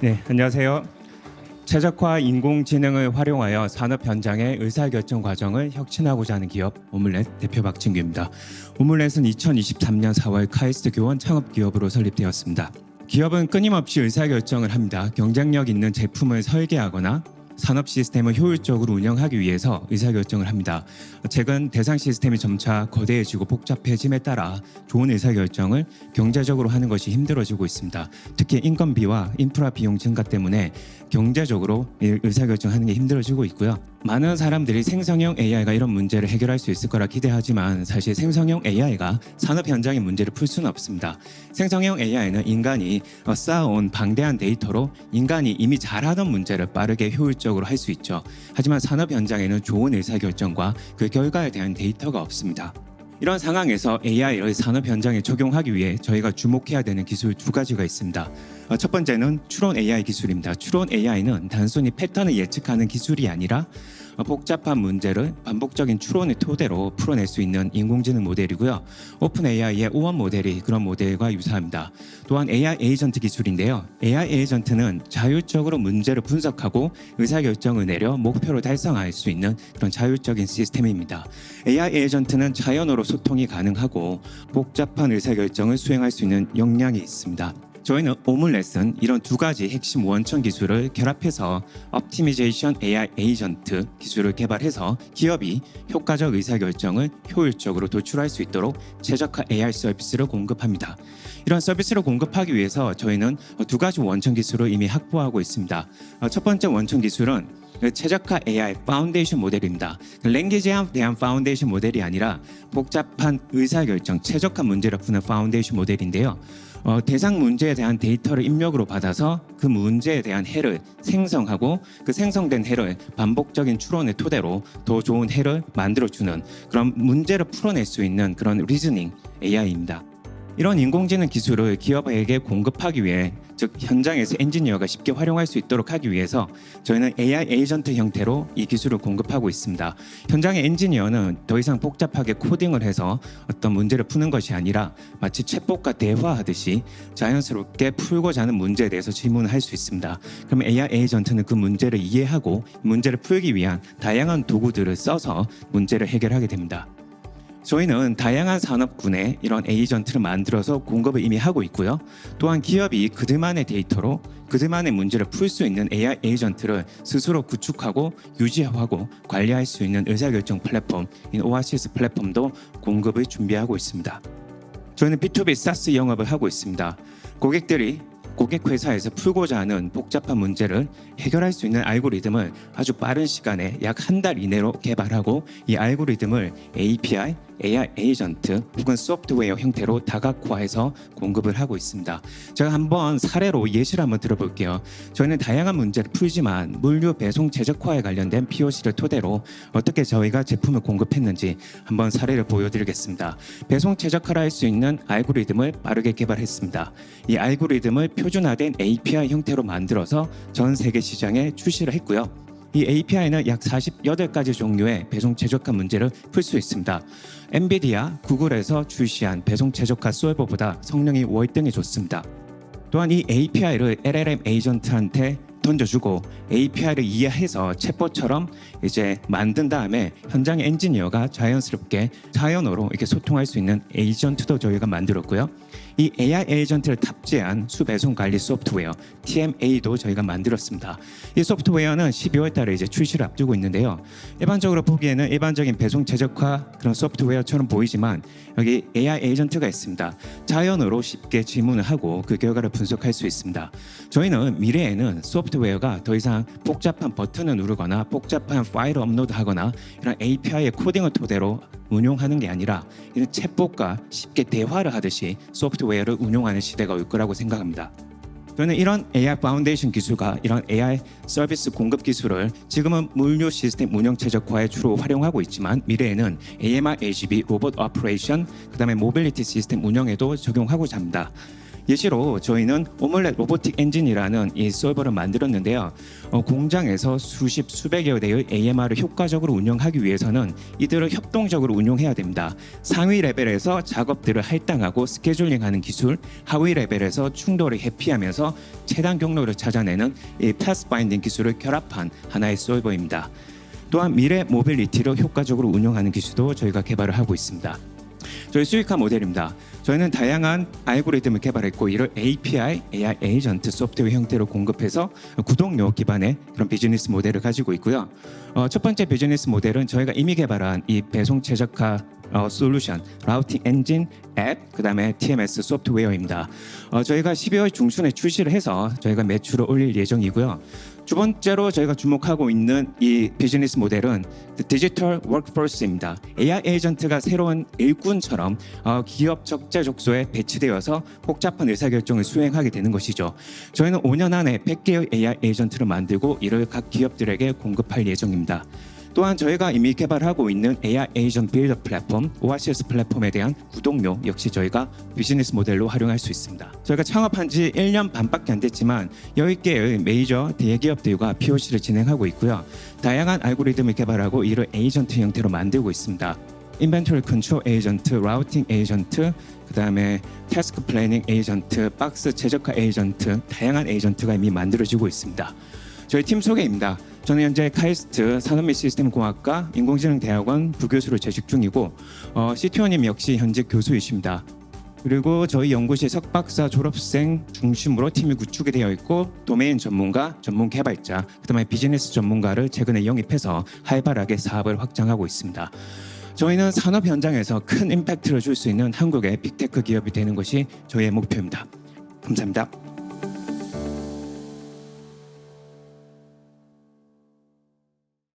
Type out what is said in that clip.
네, 안녕하세요. 최적화 인공지능을 활용하여 산업 현장의 의사결정 과정을 혁신하고자 하는 기업 오믈렛 대표 박진규입니다. 오믈렛은 2023년 4월 카이스트 교원 창업 기업으로 설립되었습니다. 기업은 끊임없이 의사결정을 합니다. 경쟁력 있는 제품을 설계하거나 산업 시스템을 효율적으로 운영하기 위해서 의사결정을 합니다. 최근 대상 시스템이 점차 거대해지고 복잡해짐에 따라 좋은 의사결정을 경제적으로 하는 것이 힘들어지고 있습니다. 특히 인건비와 인프라 비용 증가 때문에 경제적으로 이 의사결정하는 게 힘들어지고 있고요. 많은 사람들이 생성형 AI가 이런 문제를 해결할 수 있을 거라 기대하지만 사실 생성형 AI가 산업 현장의 문제를 풀 수는 없습니다. 생성형 AI는 인간이 어, 쌓아온 방대한 데이터로 인간이 이미 잘하던 문제를 빠르게 효율적으로 할 수 있죠. 하지만 산업 현장에는 좋은 의사결정과 그 결과에 대한 데이터가 없습니다. 이런 상황에서 AI를 산업 현장에 적용하기 위해 저희가 주목해야 되는 기술 두 가지가 있습니다. 어, 첫 번째는 추론 AI 기술입니다. 추론 AI는 단순히 패턴을 예측하는 기술이 아니라 어, 복잡한 문제를 반복적인 추론의 토대로 풀어낼 수 있는 인공지능 모델이고요. 오픈 AI의 오원 모델이 그런 모델과 유사합니다. 또한 AI 에이전트 기술인데요. AI 에이전트는 자율적으로 문제를 분석하고 의사결정을 내려 목표를 달성할 수 있는 그런 자율적인 시스템입니다. AI 에이전트는 자연어로 소통이 가능하고 복잡한 의사결정을 수행할 수 있는 역량이 있습니다. 저희는 오믈렛은 이런 두 가지 핵심 원천 기술을 결합해서 옵티미제이션 AI 에이전트 기술을 개발해서 기업이 효과적 의사결정을 효율적으로 도출할 수 있도록 최적화 AI 서비스를 공급합니다. 이런 서비스를 공급하기 위해서 저희는 두 가지 원천 기술을 이미 확보하고 있습니다. 어, 첫 번째 원천 기술은 최적화 AI 파운데이션 모델입니다. 랭귀지에 대한 파운데이션 모델이 아니라 복잡한 의사결정, 최적화 문제를 푸는 파운데이션 모델인데요. 어, 대상 문제에 대한 데이터를 입력으로 받아서 그 문제에 대한 해를 생성하고 그 생성된 해를 반복적인 추론의 토대로 더 좋은 해를 만들어주는 그런 문제를 풀어낼 수 있는 그런 리즈닝 AI입니다. 이런 인공지능 기술을 기업에게 공급하기 위해 즉 현장에서 엔지니어가 쉽게 활용할 수 있도록 하기 위해서 저희는 AI 에이전트 형태로 이 기술을 공급하고 있습니다. 현장의 엔지니어는 더 이상 복잡하게 코딩을 해서 어떤 문제를 푸는 것이 아니라 마치 챗봇과 대화하듯이 자연스럽게 풀고자 하는 문제에 대해서 질문을 할수 있습니다. 그럼 AI 에이전트는 그 문제를 이해하고 문제를 풀기 위한 다양한 도구들을 써서 문제를 해결하게 됩니다. 저희는 다양한 산업군에 이런 에이전트를 만들어서 공급을 이미 하고 있고요. 또한 기업이 그들만의 데이터로 그들만의 문제를 풀 수 있는 AI 에이전트를 스스로 구축하고 유지하고 관리할 수 있는 의사결정 플랫폼, 인 오아시스 플랫폼도 공급을 준비하고 있습니다. 저희는 B2B SaaS 영업을 하고 있습니다. 고객들이 고객 회사에서 풀고자 하는 복잡한 문제를 해결할 수 있는 알고리즘을 아주 빠른 시간에 약 한 달 이내로 개발하고 이 알고리즘을 API, AI 에이전트 혹은 소프트웨어 형태로 다각화해서 공급을 하고 있습니다. 제가 한번 사례로 예시를 한번 들어볼게요. 저희는 다양한 문제를 풀지만 물류 배송 최적화에 관련된 POC를 토대로 어떻게 저희가 제품을 공급했는지 한번 사례를 보여드리겠습니다. 배송 최적화를 할수 있는 알고리즘을 빠르게 개발했습니다. 이 알고리즘을 표준화된 API 형태로 만들어서 전 세계 시장에 출시를 했고요. 이 API는 약 48가지 종류의 배송 최적화 문제를 풀 수 있습니다. 엔비디아, 구글에서 출시한 배송 최적화 솔버보다 성능이 월등히 좋습니다. 또한 이 API를 LLM 에이전트한테 던져주고 API를 이해해서 챗봇처럼 이제 만든 다음에 현장의 엔지니어가 자연스럽게 자연어로 이렇게 소통할 수 있는 에이전트도 저희가 만들었고요. 이 AI 에이전트를 탑재한 수배송 관리 소프트웨어 TMA도 저희가 만들었습니다. 이 소프트웨어는 12월 달에 이제 출시를 앞두고 있는데요. 일반적으로 보기에는 일반적인 배송 최적화 그런 소프트웨어처럼 보이지만 여기 AI 에이전트가 있습니다. 자연어로 쉽게 질문을 하고 그 결과를 분석할 수 있습니다. 저희는 미래에는 소프트웨어가 더 이상 복잡한 버튼을 누르거나 복잡한 파일을 업로드하거나 이런 API의 코딩을 토대로 운용하는 게 아니라 이런 챗봇과 쉽게 대화를 하듯이 소프트 웨어를 운용하는 시대가 올 거라고 생각합니다. 저는 이런 AI 파운데이션 기술과 이런 AI 서비스 공급 기술을 지금은 물류 시스템 운영 최적화에 주로 활용하고 있지만 미래에는 AMR, AGB, 로봇 오퍼레이션, 그다음에 모빌리티 시스템 운영에도 적용하고자 합니다. 예시로 저희는 오믈렛 로보틱 엔진이라는 이 솔버를 만들었는데요. 어, 공장에서 수십 수백여 대의 AMR을 효과적으로 운영하기 위해서는 이들을 협동적으로 운용해야 됩니다. 상위 레벨에서 작업들을 할당하고 스케줄링하는 기술, 하위 레벨에서 충돌을 회피하면서 최단 경로를 찾아내는 이 패스 바인딩 기술을 결합한 하나의 솔버입니다. 또한 미래 모빌리티를 효과적으로 운영하는 기술도 저희가 개발을 하고 있습니다. 저희 수익화 모델입니다. 저희는 다양한 알고리즘을 개발했고 이를 API, AI 에이전트 소프트웨어 형태로 공급해서 구독료 기반의 그런 비즈니스 모델을 가지고 있고요. 어, 첫 번째 비즈니스 모델은 저희가 이미 개발한 이 배송 최적화 어, 솔루션, 라우팅 엔진 앱, 그 다음에 TMS 소프트웨어입니다. 어, 저희가 12월 중순에 출시를 해서 저희가 매출을 올릴 예정이고요. 두 번째로 저희가 주목하고 있는 이 비즈니스 모델은 디지털 워크포스입니다. AI 에이전트가 새로운 일꾼처럼 어, 기업 적재 적소에 배치되어서 복잡한 의사결정을 수행하게 되는 것이죠. 저희는 5년 안에 100개의 AI 에이전트를 만들고 이를 각 기업들에게 공급할 예정입니다. 또한 저희가 이미 개발하고 있는 AI 에이전 빌더 플랫폼 오아시스 플랫폼에 대한 구독료 역시 저희가 비즈니스 모델로 활용할 수 있습니다. 저희가 창업한 지 1년 반밖에 안 됐지만 10개의 메이저 대기업들과 POC를 진행하고 있고요. 다양한 알고리즘을 개발하고 이를 에이전트 형태로 만들고 있습니다. 인벤토리 컨트롤 에이전트, 라우팅 에이전트, 그다음에 태스크 플래닝 에이전트, 박스 최적화 에이전트, 다양한 에이전트가 이미 만들어지고 있습니다. 저희 팀 소개입니다. 저는 현재 카이스트 산업 및 시스템 공학과 인공지능 대학원 부교수로 재직 중이고 어, CTO님 역시 현직 교수이십니다. 그리고 저희 연구실 석박사 졸업생 중심으로 팀이 구축이 되어 있고 도메인 전문가, 전문 개발자, 그다음에 비즈니스 전문가를 최근에 영입해서 활발하게 사업을 확장하고 있습니다. 저희는 산업 현장에서 큰 임팩트를 줄 수 있는 한국의 빅테크 기업이 되는 것이 저희의 목표입니다. 감사합니다.